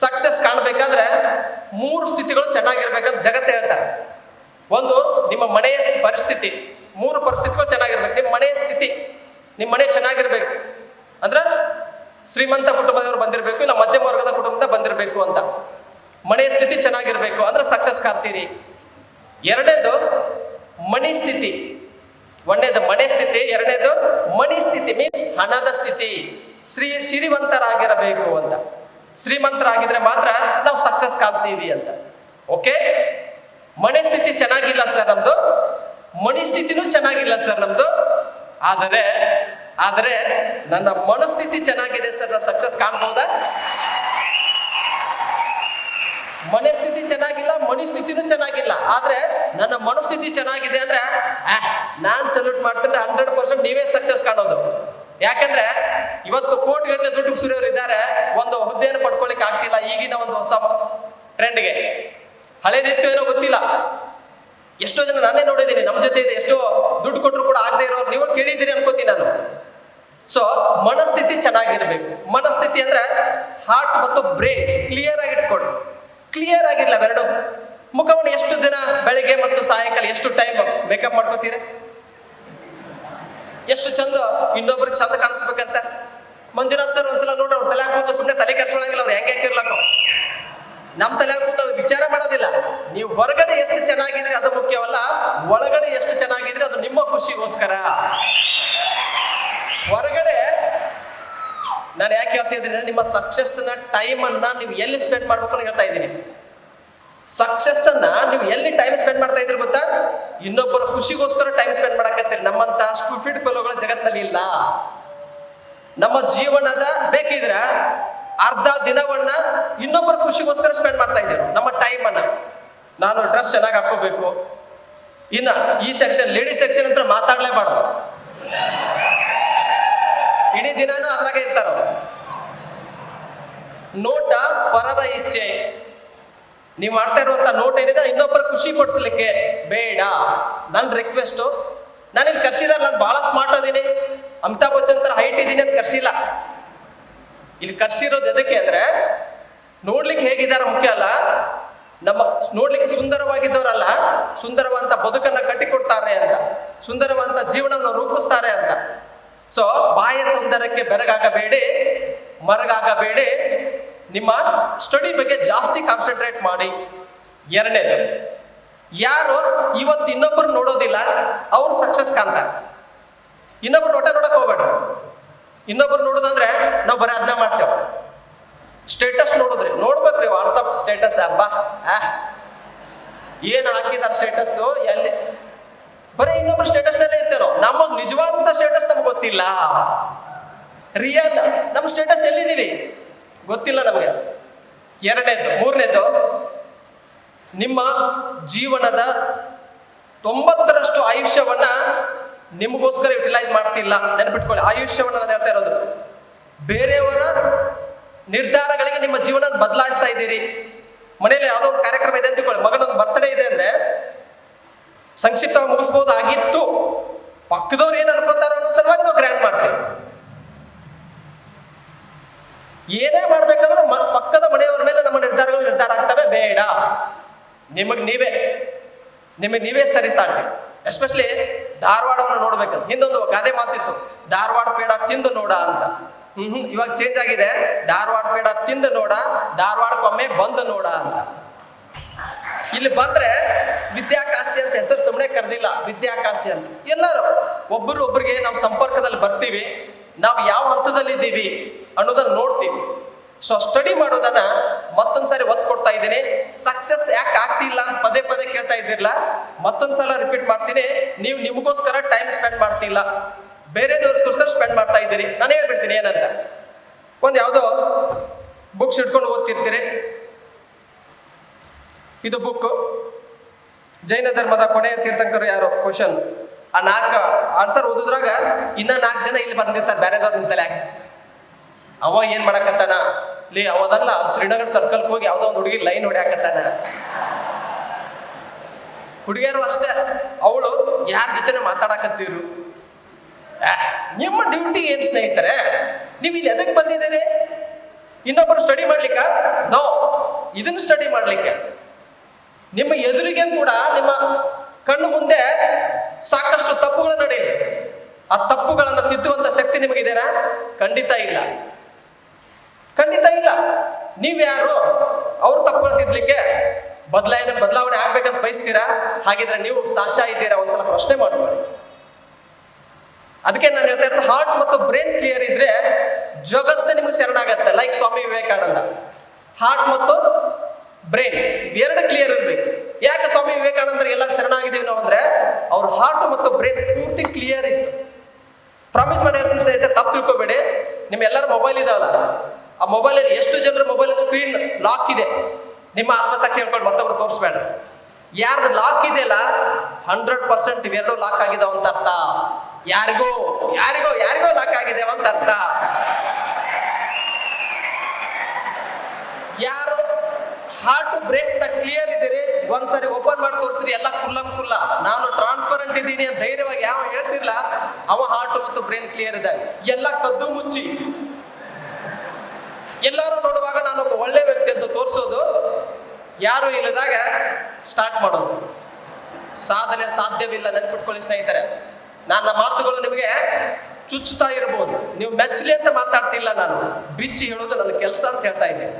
Success ಕಾಣಬೇಕಾದ್ರೆ ಮೂರು ಸ್ಥಿತಿಗಳು ಚೆನ್ನಾಗಿರ್ಬೇಕಂತ ಜಗತ್ತು ಹೇಳ್ತಾರೆ. ಒಂದು, ನಿಮ್ಮ ಮನೆಯ ಪರಿಸ್ಥಿತಿ. ಮೂರು ಪರಿಸ್ಥಿತಿಗಳು ಚೆನ್ನಾಗಿರ್ಬೇಕು. ನಿಮ್ಮ ಮನೆಯ ಸ್ಥಿತಿ. ನಿಮ್ಮ ಮನೆ ಚೆನ್ನಾಗಿರ್ಬೇಕು. ಅಂದ್ರೆ ಶ್ರೀಮಂತ ಕುಟುಂಬದವರು ಬಂದಿರಬೇಕು, ಇಲ್ಲ ಮಧ್ಯಮ ವರ್ಗದ ಕುಟುಂಬದಿಂದ ಬಂದಿರಬೇಕು ಅಂತ. ಮನೆಯ ಸ್ಥಿತಿ ಚೆನ್ನಾಗಿರ್ಬೇಕು ಅಂದ್ರೆ ಸಕ್ಸಸ್ ಕಾಣ್ತೀರಿ. ಎರಡನೇದು ಮಣಿ ಸ್ಥಿತಿ. ಒಂದನೇದು, ಮನೆ ಸ್ಥಿತಿ. ಎರಡನೇದು ಮಣಿ ಸ್ಥಿತಿ. ಮೀನ್ಸ್ ಹಣದ ಸ್ಥಿತಿ. ಶ್ರೀ ಶ್ರೀವಂತರಾಗಿರಬೇಕು ಅಂತ. ಶ್ರೀಮಂತರಾಗಿದ್ರೆ ಮಾತ್ರ ನಾವು ಸಕ್ಸಸ್ ಕಾಣ್ತೀವಿ ಅಂತ. ಓಕೆ ಮನೆ ಸ್ಥಿತಿ ಚೆನ್ನಾಗಿಲ್ಲ ಸರ್ ನಮ್ದು. ಮಣಿ ಸ್ಥಿತಿನೂ ಚೆನ್ನಾಗಿಲ್ಲ ಸರ್ ನಮ್ದು. ಆದರೆ ಆದರೆ ನನ್ನ ಮನಸ್ಥಿತಿ ಚೆನ್ನಾಗಿದೆ ಸರ್ ನಾನು ಸಕ್ಸಸ್ ಕಾಣ್ಬಹುದಾ ಮನೆ ಸ್ಥಿತಿ ಚೆನ್ನಾಗಿಲ್ಲ ಮಣಿ ಸ್ಥಿತಿನೂ ಚೆನ್ನಾಗಿಲ್ಲ. ಆದ್ರೆ ನನ್ನ ಮನಸ್ಥಿತಿ ಚೆನ್ನಾಗಿದೆ ಅಂದ್ರೆ ನಾನ್ ಸಲ್ಯೂಟ್ ಮಾಡ್ತೀನಿ ಹಂಡ್ರೆಡ್ ಪರ್ಸೆಂಟ್ ನೀವೇ ಸಕ್ಸಸ್ ಕಾಣೋದು. ಯಾಕಂದ್ರೆ, ಇವತ್ತು ಕೋಟಿ ಗಟ್ಟಲೆ ದುಡ್ಡು ಸುರಿಯೋರು ಇದ್ದಾರೆ ಒಂದು ಈಗಿನ ಒಂದು ಹೊಸ ಟ್ರೆಂಡ್ಗೆ ಹಳೇದಿತ್ತು ಏನೋ ಗೊತ್ತಿಲ್ಲ. ಎಷ್ಟೋ ಜನ ನಾನೇ ನೋಡಿದ್ದೀನಿ. ನಮ್ಮ ಜೊತೆ ಇದೆ ಎಷ್ಟೋ ದುಡ್ಡು ಕೊಟ್ಟರು ಕೂಡ ಆಗದೆ ಇರೋರು. ನೀವು ಕೇಳಿದ್ದೀರಿ ಅನ್ಕೋತೀನಿ ನಾನು. ಸೊ ಮನಸ್ಥಿತಿ ಚೆನ್ನಾಗಿರ್ಬೇಕು. ಮನಸ್ಥಿತಿ ಅಂದ್ರೆ ಹಾರ್ಟ್ ಮತ್ತು ಬ್ರೈನ್ ಕ್ಲಿಯರ್ ಆಗಿ ಇಟ್ಕೊಂಡು. ಕ್ಲಿಯರ್ ಆಗಿರಲ್ಲ ಎರಡು ಮುಖವನ್ನು ಎಷ್ಟು ದಿನ ಬೆಳಿಗ್ಗೆ ಮತ್ತು ಸಾಯಂಕಾಲ ಎಷ್ಟು ಟೈಮ್ ಮೇಕಪ್ ಮಾಡ್ಕೋತೀರ? ಎಷ್ಟು ಚಂದ ಇನ್ನೊಬ್ರಿಗೆ ಚಂದ ಕಾಣಿಸ್ಬೇಕಂತ? ಮಂಜುನಾಥ್ ಸರ್ ಒಂದ್ಸಲ ನೋಡ್ರಿ ಅವ್ರ ತಲೆ ಕೂತು ಸುಮ್ಮನೆ ತಲೆ ಕೆಡ್ಸ್ಕೊಳಂಗಿಲ್ಲ, ಅವ್ರು ಹೆಂಗೆ ಹಾಕಿರ್ಲಕ್ಕ ನಮ್ಮ ತಲೆ ಕೂತು ವಿಚಾರ ಮಾಡೋದಿಲ್ಲ. ನೀವು ಹೊರಗಡೆ ಎಷ್ಟು ಚೆನ್ನಾಗಿದ್ರೆ ಅದು ಮುಖ್ಯವಲ್ಲ, ಒಳಗಡೆ ಎಷ್ಟು ಚೆನ್ನಾಗಿದ್ರೆ ಅದು ನಿಮ್ಮ ಖುಷಿಗೋಸ್ಕರ. ಹೊರಗಡೆ, ನಾನು ಯಾಕೆ ಹೇಳ್ತಾ ಇದ್ದೀನಿ, ನಿಮ್ಮ ಸಕ್ಸಸ್ನ ಟೈಮನ್ನು ನೀವು ಎಲ್ಲಿ ಸ್ಪೆಂಡ್ ಮಾಡ್ಬೇಕು ಅಂತ ಹೇಳ್ತಾ ಇದ್ದೀನಿ. ಸಕ್ಸಸ್ ಅನ್ನ ನೀವು ಎಲ್ಲಿ ಟೈಮ್ ಸ್ಪೆಂಡ್ ಮಾಡ್ತಾ ಇದ್ರಿ ಗೊತ್ತಾ? ಇನ್ನೊಬ್ಬರ ಖುಷಿಗೋಸ್ಕರ ಟೈಮ್ ಸ್ಪೆಂಡ್ ಮಾಡಕತ್ತೀರಿ. ನಮ್ಮಂತ ಸ್ಟೂಫಿಡ್ ಪೆಲೋಗಳ ಜಗತ್ತಿನಲ್ಲಿ ಇಲ್ಲ. ನಮ್ಮ ಜೀವನದ ಬೇಕಿದ್ರೆ ಅರ್ಧ ದಿನವನ್ನ ಇನ್ನೊಬ್ಬರ ಖುಷಿಗೋಸ್ಕರ ಸ್ಪೆಂಡ್ ಮಾಡ್ತಾ ಇದ್ದೀವಿ ನಮ್ಮ ಟೈಮ್ ಅನ್ನ. ನಾನು ಡ್ರೆಸ್ ಚೆನ್ನಾಗಿ ಹಾಕೋಬೇಕು ಇನ್ನ ಈ ಸೆಕ್ಷನ್ ಲೇಡೀಸ್ ಸೆಕ್ಷನ್ ಅಂತ ಮಾತಾಡ್ಲೇಬಾರ್ದು. ಇಡೀ ದಿನಾನು ಅದ್ರಾಗೆ ಇರ್ತಾರ. ನೋಟ ಪರರ ಇಚ್ಛೆ ನೀವು ಮಾಡ್ತಾ ಇರುವಂತ ನೋಟ್ ಏನಿದೆ, ಇನ್ನೊಬ್ಬರ ಖುಷಿ ಪಡಿಸ್ಲಿಕ್ಕೆ ಬೇಡ. ನನ್ನ ರಿಕ್ವೆಸ್ಟು ನಾನು ಇಲ್ಲಿ ಕರ್ಸಿದಾರ ನಾನು ಬಹಳ ಸ್ಮಾರ್ಟ್ ಅದೀನಿ. ಅಮಿತಾಬ್ ಬಚ್ಚನ್ ತರ ಹೈಟ್ ಇದೀನಿ ಅಂತ ಕರ್ಸಿಲ್ಲ. ಇಲ್ಲಿ ಕರ್ಸಿರೋದು ಎದಕ್ಕೆ ಅಂದ್ರೆ, ನೋಡ್ಲಿಕ್ಕೆ ಹೇಗಿದ್ದಾರೆ ಮುಖ್ಯ ಅಲ್ಲ, ನಮ್ಮ ನೋಡ್ಲಿಕ್ಕೆ ಸುಂದರವಾಗಿದ್ದವರಲ್ಲ ಸುಂದರವಂತ ಬದುಕನ್ನ ಕಟ್ಟಿಕೊಡ್ತಾರೆ ಅಂತ ಸುಂದರವಂತ ಜೀವನವನ್ನು ರೂಪಿಸ್ತಾರೆ ಅಂತ. ಸೊ ಬಾಯ ಸುಂದರಕ್ಕೆ ಬೆರಗಾಗಬೇಡಿ, ಮರಗಾಗಬೇಡಿ, ನಿಮ್ಮ ಸ್ಟಡಿ ಬಗ್ಗೆ ಜಾಸ್ತಿ ಕಾನ್ಸಂಟ್ರೇಟ್ ಮಾಡಿ. ಎರಡನೇದು ಯಾರು ಇವತ್ತು ಇನ್ನೊಬ್ಬರು ನೋಡೋದಿಲ್ಲ, ಅವ್ರು ಸಕ್ಸಸ್ ಕಾಣ್ತಾರೆ. ಇನ್ನೊಬ್ರು ನೋಟ ನೋಡಕ್ ಹೋಗ್ಬೇಡ್ರಿ. ಇನ್ನೊಬ್ರು ನೋಡೋದಂದ್ರೆ ನಾವು ಬರೀ ಅದನ್ನ ಮಾಡ್ತೇವೆ. ಸ್ಟೇಟಸ್ ನೋಡಿದ್ರಿ. ನೋಡ್ಬೇಕ್ರಿ ವಾಟ್ಸಪ್ ಸ್ಟೇಟಸ್ ಅಬ್ಬಾ ಆ, ಏನು ಹಾಕಿದಾರ ಸ್ಟೇಟಸ್ ಎಲ್ಲಿ? ಬರೀ ಇನ್ನೊಬ್ರು ಸ್ಟೇಟಸ್ನಲ್ಲೇ ಇರ್ತೇನೋ ನಮಗೆ ನಿಜವಾದಂತ ಸ್ಟೇಟಸ್ ನಮ್ಗೆ ಗೊತ್ತಿಲ್ಲ. ರಿಯಲ್ ನಮ್ಮ ಸ್ಟೇಟಸ್ ಎಲ್ಲಿದ್ದೀವಿ? ಗೊತ್ತಿಲ್ಲ ನಮಗೆ. ಎರಡನೇದ್ದು, ಮೂರನೇದ್ದು. ನಿಮ್ಮ ಜೀವನದ ತೊಂಬತ್ತರಷ್ಟು ಆಯುಷ್ಯವನ್ನ ನಿಮಗೋಸ್ಕರ ಯುಟಿಲೈಸ್ ಮಾಡ್ತಿಲ್ಲ. ನೆನಪಿಟ್ಕೊಳ್ಳಿ, ಆಯುಷ್ಯವನ್ನ ನಾನು ಹೇಳ್ತಾ ಇರೋದು. ಬೇರೆಯವರ ನಿರ್ಧಾರಗಳಿಗೆ ನಿಮ್ಮ ಜೀವನ ಬದಲಾಯಿಸ್ತಾ ಇದ್ದೀರಿ. ಮನೆಯಲ್ಲಿ ಯಾವುದೋ ಒಂದು ಕಾರ್ಯಕ್ರಮ ನಿಮಗೆ ನೀವೇ ನಿಮಗೆ ನೀವೇ ಸರಿ ಸಾಟಿ ಎಸ್ಪೆಷಲಿ ಧಾರವಾಡವನ್ನು ನೋಡ್ಬೇಕಂತ. ಹಿಂದೊಂದು ಗಾದೆ ಮಾತಿತ್ತು, ಧಾರವಾಡ ಪೇಡ ತಿಂದು ನೋಡ ಅಂತ. ಹ್ಮ್ ಹ್ಮ್, ಇವಾಗ ಚೇಂಜ್ ಆಗಿದೆ. ಧಾರವಾಡ ಪೇಡ ತಿಂದು ನೋಡ, ಧಾರವಾಡಕ್ಕೊಮ್ಮೆ ಬಂದು ನೋಡ ಅಂತ. ಇಲ್ಲಿ ಬಂದ್ರೆ ವಿದ್ಯಾಕಾಶಿ ಅಂತ ಹೆಸರು ಸುಮ್ಮನೆ ಕರೆದಿಲ್ಲ, ವಿದ್ಯಾಕಾಶಿ ಅಂತ. ಎಲ್ಲರೂ ಒಬ್ಬರು ಒಬ್ಬರಿಗೆ ನಾವು ಸಂಪರ್ಕದಲ್ಲಿ ಬರ್ತೀವಿ, ನಾವು ಯಾವ ಹಂತದಲ್ಲಿ ಇದ್ದೀವಿ ಅನ್ನೋದನ್ನ ನೋಡ್ತೀವಿ. ಸೊ ಸ್ಟಡಿ ಮಾಡೋದನ್ನ ಮತ್ತೊಂದ್ ಸಾರಿ ಒತ್ತು ಕೊಡ್ತಾ ಇದ್ದೀನಿ. ಸಕ್ಸಸ್ ಯಾಕೆ ಆಗ್ತಿಲ್ಲ ಅಂತ ಪದೇ ಪದೇ ಕೇಳ್ತಾ ಇದ್ದಿರಲ್ಲ, ಮತ್ತೊಂದ್ಸಲ ರಿಪೀಟ್ ಮಾಡ್ತೀನಿ. ನೀವು ನಿಮಗೋಸ್ಕರ ಟೈಮ್ ಸ್ಪೆಂಡ್ ಮಾಡ್ತಿಲ್ಲ. ಬೇರೆದವ್ರಿಗೋಸ್ಕರ ಸ್ಪೆಂಡ್ ಮಾಡ್ತಾ ಇದ್ದೀರಿ. ನಾನು ಹೇಳ್ಬಿಡ್ತೀನಿ ಏನಂತ. ಒಂದು ಯಾವುದೋ ಬುಕ್ಸ್ ಇಟ್ಕೊಂಡು ಓದ್ತಿರ್ತೀರಿ. ಇದು ಬುಕ್ ಜೈನ ಧರ್ಮದ ಕೊನೆಯ ತೀರ್ಥಂಕರು ಯಾರು? ಕ್ವಶನ್ ಆ ನಾಲ್ಕು ಆನ್ಸರ್ ಓದಿದ್ರಾಗ ಇನ್ನ ನಾಲ್ಕು ಜನ ಇಲ್ಲಿ ಬಂದಿರ್ತಾರೆ. ಬೇರೆದವ್ರು ನಿಂತಲೆ ಅವ ಏನ್ ಮಾಡಕತ್ತಾನ? ಲೇ, ಅವದಲ್ಲ, ಶ್ರೀನಗರ್ ಸರ್ಕಲ್ ಹೋಗಿ ಯಾವ್ದೋ ಒಂದು ಹುಡುಗಿ ಲೈನ್ ಹೊಡ್ಯಾಕತ್ತಾನ. ಹುಡುಗಿಯರು ಅಷ್ಟೇ, ಅವಳು ಯಾರ ಜೊತೆ ಮಾತಾಡಕತ್ತೀರು. ನಿಮ್ಮ ಡ್ಯೂಟಿ ಏನ್ ಸ್ನೇಹಿತರೆ? ನೀವು ಇಲ್ಲಿ ಎದಕ್ ಬಂದಿದ್ದೀರಿ? ಇನ್ನೊಬ್ಬರು ಸ್ಟಡಿ ಮಾಡ್ಲಿಕ್ಕ? ನೋ ಇದನ್ನ ಸ್ಟಡಿ ಮಾಡ್ಲಿಕ್ಕೆ. ನಿಮ್ಮ ಎದುರಿಗೆ ಕೂಡ ನಿಮ್ಮ ಕಣ್ಣು ಮುಂದೆ ಸಾಕಷ್ಟು ತಪ್ಪುಗಳು ನಡೆಯಲಿ ಆ ತಪ್ಪುಗಳನ್ನು ತಿದ್ದುವಂತ ಶಕ್ತಿ ನಿಮಗಿದೆನಾ? ಖಂಡಿತ ಇಲ್ಲ. ನೀವ್ಯಾರು? ಅವ್ರು ತಪ್ಪುಗಳನ್ನು ತಿದ್ದಲಿಕ್ಕೆ ಬದಲಾವಣೆ ಬದಲಾವಣೆ ಆಗ್ಬೇಕಂತ ಬಯಸ್ತೀರಾ? ಹಾಗಿದ್ರೆ ನೀವು ಸಾಚ ಇದ್ದೀರಾ? ಒಂದ್ಸಲ ಪ್ರಶ್ನೆ ಮಾಡ್ಕೊಳ್ಳಿ. ಅದಕ್ಕೆ ನಾನು ಹೇಳ್ತಾ ಹಾರ್ಟ್ ಮತ್ತು ಬ್ರೈನ್ ಕ್ಲಿಯರ್ ಇದ್ರೆ ಜಗತ್ತೇ ನಿಮಗೆ ಶರಣಾಗತ್ತೆ ಲೈಕ್ ಸ್ವಾಮಿ ವಿವೇಕಾನಂದ. ಹಾರ್ಟ್ ಮತ್ತು ಬ್ರೈನ್ ಎರಡು ಕ್ಲಿಯರ್ ಇರ್ಬೇಕು. ಯಾಕೆ ಸ್ವಾಮಿ ವಿವೇಕಾನಂದರ ಎಲ್ಲ ಶರಣಾಗಿದ್ದೀವಿ ನಾವು ಅಂದ್ರೆ ಅವ್ರ ಹಾರ್ಟ್ ಮತ್ತು ಬ್ರೈನ್ ಪೂರ್ತಿ ಕ್ಲಿಯರ್ ಇತ್ತು. ಪ್ರಾಮಿಸ್ ಮಾಡಿ ಹೇಳ್ತೀನಿ ಸ್ನೇಹಿತರೆ, ತಪ್ಪು ತಿಳ್ಕೊಬೇಡಿ. ನಿಮ್ಮ ಎಲ್ಲರ ಮೊಬೈಲ್ ಇದಾವಲ್ಲ. ಆ ಮೊಬೈಲಲ್ಲಿ ಎಷ್ಟು ಜನರ ಮೊಬೈಲ್ ಸ್ಕ್ರೀನ್ ಲಾಕ್ ಇದೆ? ನಿಮ್ಮ ಆತ್ಮಸಾಕ್ಷಿ ಹೇಳ್ಕೊಂಡು ಮತ್ತೊಬ್ರು ತೋರಿಸ್ಬೇಡ್ರಿ. ಯಾರ್ದು ಲಾಕ್ ಇದೆಯಲ್ಲ ಹಂಡ್ರೆಡ್ ಪರ್ಸೆಂಟ್ ಇವೆರಡೂ ಲಾಕ್ ಆಗಿದೆ ಅಂತ ಅರ್ಥ. ಯಾರಿಗೋ ಯಾರಿಗೋ ಯಾರಿಗೋ ಲಾಕ್ ಆಗಿದೆ ಅಂತ ಅರ್ಥ. ಯಾರು ಹಾರ್ಟ್ ಬ್ರೈನ್ ಇಂದ ಕ್ಲಿಯರ್ ಇದೀರಿ ಒಂದ್ಸರಿ ಓಪನ್ ಮಾಡಿ ತೋರಿಸ್ರಿ, ಎಲ್ಲ ಕುಲ್ಲಂ ಕುಲ್ಲ. ನಾನು ಟ್ರಾನ್ಸ್ಪರೆಂಟ್ ಇದ್ದೀನಿ ಅಂತ ಧೈರ್ಯವಾಗಿ ಯಾವ ಹೇಳ್ತಿರ್ಲ? ಅವ ಹಾರ್ಟ್ ಮತ್ತು ಬ್ರೈನ್ ಕ್ಲಿಯರ್ ಇದೆ. ಎಲ್ಲ ಕದ್ದು ಮುಚ್ಚಿ. ಎಲ್ಲರೂ ನೋಡುವಾಗ ನಾನೊಬ್ಬ ಒಳ್ಳೆ ವ್ಯಕ್ತಿ ಅಂತ ತೋರಿಸೋದು ಯಾರು ಇಲ್ಲದಾಗ ಸ್ಟಾರ್ಟ್ ಮಾಡೋದು. ಸಾಧನೆ ಸಾಧ್ಯವಿಲ್ಲ ನೆನ್ಪಿಟ್ಕೊಳ್ಳಿ ಸ್ನೇಹಿತರೆ. ನನ್ನ ಮಾತುಗಳು ನಿಮಗೆ ಚುಚ್ಚುತ್ತಾ ಇರಬಹುದು ನೀವು ಮೆಚ್ಚಲಿ ಅಂತ ಮಾತಾಡ್ತಿಲ್ಲ ನಾನು. ಬಿಚ್ಚಿ ಹೇಳೋದು ನನ್ನ ಕೆಲಸ ಅಂತ ಹೇಳ್ತಾ ಇದ್ದೀನಿ.